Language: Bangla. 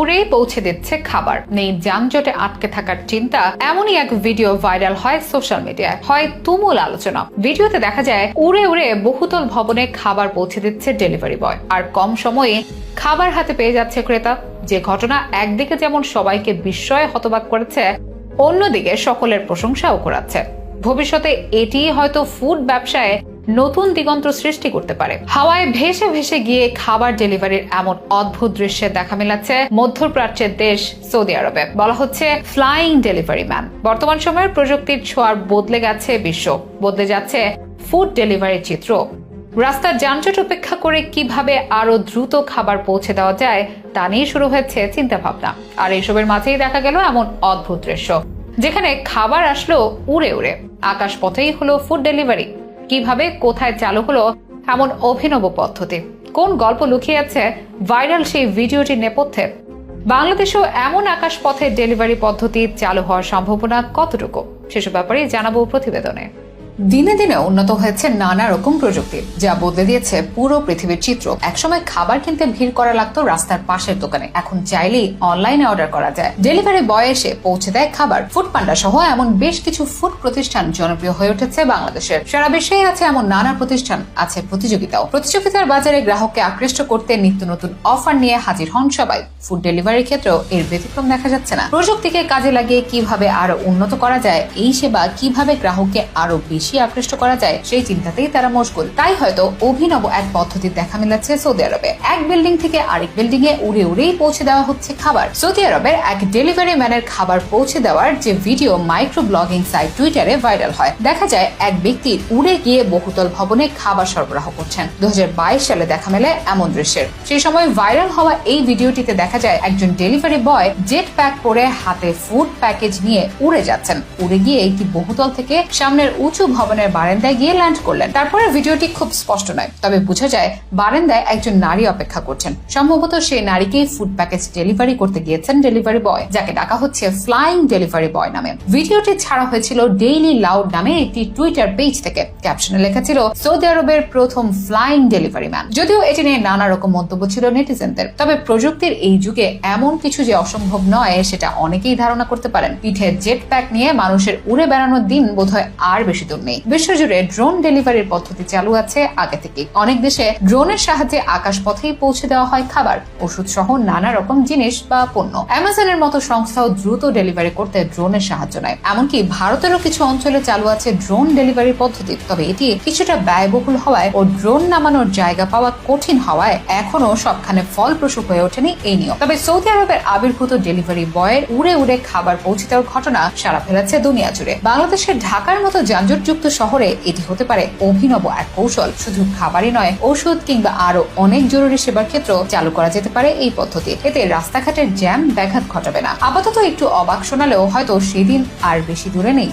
উড়েই পৌঁছে দিচ্ছে খাবার। নেই যানজটে আটকে থাকার চিন্তা, এমনই এক ভিডিও ভাইরাল হয় সোশ্যাল মিডিয়ায়। হয় তুমুল আলোচনা। ভিডিওতে দেখা যায়, উড়ে উড়ে বহুতল ভবনে খাবার পৌঁছে দিচ্ছে ডেলিভারি বয়। আর কম সময়ে খাবার হাতে পেয়ে যাচ্ছে ক্রেতা। যে ঘটনা একদিকে যেমন সবাইকে বিস্ময়ে হতবাক করেছে, অন্যদিকে সকলের প্রশংসাও করাচ্ছে। ভবিষ্যতে এটি হয়তো ফুড ব্যবসায় নতুন দিগন্ত সৃষ্টি করতে পারে। হাওয়ায় ভেসে ভেসে গিয়ে খাবার ডেলিভারির এমন অদ্ভুত দৃশ্যের দেখা মেলাচ্ছে মধ্যপ্রাচ্যের দেশ সৌদি আরবে। বলা হচ্ছে ফ্লাইং ডেলিভারি ম্যান বর্তমান সময়ের প্রযুক্তির ছোঁয়ার বদলে গেছে বিশ্ব। বদলে যাচ্ছে ফুড ডেলিভারির চিত্র। রাস্তার যানজট উপেক্ষা করে কীভাবে আরও দ্রুত খাবার পৌঁছে দেওয়া যায়, তা নিয়ে শুরু হয়েছে চিন্তা ভাবনা আর এইসবের মাঝেই দেখা গেল এমন অদ্ভুত দৃশ্য, যেখানে খাবার আসলো উড়ে উড়ে। আকাশ পথেই হলো ফুড ডেলিভারি কীভাবে কোথায় চালু হলো এমন অভিনব পদ্ধতি। কোন গল্প লুকিয়ে আছে ভাইরাল সেই ভিডিওটির নেপথ্যে? বাংলাদেশেও এমন আকাশ পথে ডেলিভারি পদ্ধতি চালু হওয়ার সম্ভাবনা কতটুকু? সেসব ব্যাপারে জানাব প্রতিবেদনে। দিনে দিনে উন্নত হয়েছে নানা রকম প্রযুক্তি, যা বদলে দিয়েছে পুরো পৃথিবীর চিত্র। একসময় খাবার কিনতে ভিড় করা লাগতো রাস্তার পাশের দোকানে। এখন চাইলেই অনলাইনে অর্ডার করা যায়। ডেলিভারি বয় এসে পৌঁছে দেয় খাবার। ফুড পান্ডা সহ এমন বেশ কিছু ফুড প্রতিষ্ঠান জনপ্রিয় হয়ে উঠেছে বাংলাদেশের। সারা বিশ্বেই আছে এমন নানা প্রতিষ্ঠান, আছে প্রতিযোগিতাও। প্রতিযোগিতার বাজারে গ্রাহককে আকৃষ্ট করতে নিত্য নতুন অফার নিয়ে হাজির হন সবাই। ফুড ডেলিভারির ক্ষেত্রেও এর ব্যতিক্রম দেখা যাচ্ছে না। প্রযুক্তিকে কাজে লাগিয়ে কীভাবে আরও উন্নত করা যায়, এই সেবা কীভাবে গ্রাহককে আরও বেশি আকৃষ্ট করা যায়, সেই চিন্তাতেই তারা মশগুল। তাই হয়তো অভিনব এক পদ্ধতি দেখা মিলাচ্ছে সৌদি আরবে। এক বিল্ডিং থেকে আরেক বিল্ডিং এ উড়ে উড়েই পৌঁছে দেওয়া হচ্ছে খাবার। সৌদি আরবের এক ডেলিভারি ম্যানের খাবার পৌঁছে দেওয়ার যে ভিডিও মাইক্রো ব্লগিং সাইট টুইটারে ভাইরাল হয়। দেখা যায়, এক ব্যক্তি উড়ে গিয়ে বহুতল ভবনে খাবার সরবরাহ করছেন। দু হাজার বাইশ সালে দেখা মেলে এমন দৃশ্যের। সেই সময় ভাইরাল হওয়া এই ভিডিওটিতে দেখা যায়, একজন ডেলিভারি বয় জেট প্যাক পরে হাতে ফুড প্যাকেজ নিয়ে উড়ে যাচ্ছেন। উড়ে গিয়ে একটি বহুতল থেকে সামনের উঁচু ভবনের বারান্দায় গিয়ে ল্যান্ড করলেন। তারপরে ভিডিওটি খুব স্পষ্ট নয়, তবে বোঝা যায় বারান্দায় একজন নারী অপেক্ষা করছেন। সম্ভবত সেই নারীকেই ফুড প্যাকেজ ডেলিভারি করতে গিয়েছেন ডেলিভারি বয় যাকে ডাকা হচ্ছে ফ্লাইং ডেলিভারি বয় নামে। ভিডিওটি ছাড়া হয়েছিল ডেইলি লাউড নামে একটি টুইটার পেজ থেকে। ক্যাপশনে লেখা ছিল, সৌদি আরবের প্রথম ফ্লাইং ডেলিভারি ম্যান যদিও এটি নিয়ে নানা রকম মন্তব্য ছিল নেটিজেনদের তবে প্রযুক্তির এই যুগে এমন কিছু যে অসম্ভব নয়, সেটা অনেকেই ধারণা করতে পারেন। পিঠে জেট প্যাক নিয়ে মানুষের উড়ে বেড়ানোর দিন বোধহয় আর বেশি দূর নেই বিশ্বজুড়ে ড্রোন ডেলিভারির পদ্ধতি চালু আছে আগে থেকে অনেক দেশে ড্রোনের সাহায্যে আকাশ পথেই পৌঁছে দেওয়া হয় খাবার ওষুধ সহ নানা রকম জিনিস বা পণ্য। অ্যামাজনের মতো সংস্থাও দ্রুত ডেলিভারি করতে ড্রোনের সাহায্য নেয়। এমনকি ভারতেরও কিছু অঞ্চলে চালু আছে ড্রোন ডেলিভারি পদ্ধতি। তবে এটি কিছুটা ব্যয়বহুল হওয়ায় ও ড্রোন নামানোর জায়গা পাওয়া কঠিন হওয়ায় এখনও সবখানে ফলপ্রসূ হয়ে ওঠেনি এই নিয়ম। তবে সৌদি আরবের আবির্ভূত ডেলিভারি বয়ের উড়ে উড়ে খাবার পৌঁছে দেওয়ার ঘটনা সারা ফেলেছে দুনিয়া জুড়ে। বাংলাদেশের ঢাকার মতো যানজটযুক্ত শহরে এটি হতে পারে অভিনব এক কৌশল। শুধু খাবারই নয়, ঔষধ কিংবা আরও অনেক জরুরি সেবার ক্ষেত্র চালু করা যেতে পারে এই পদ্ধতি। এতে রাস্তাঘাটের জ্যাম ব্যাঘাত ঘটাবে না। আপাতত একটু অবাক শোনালেও হয়তো সেদিন আর বেশি দূরে নেই।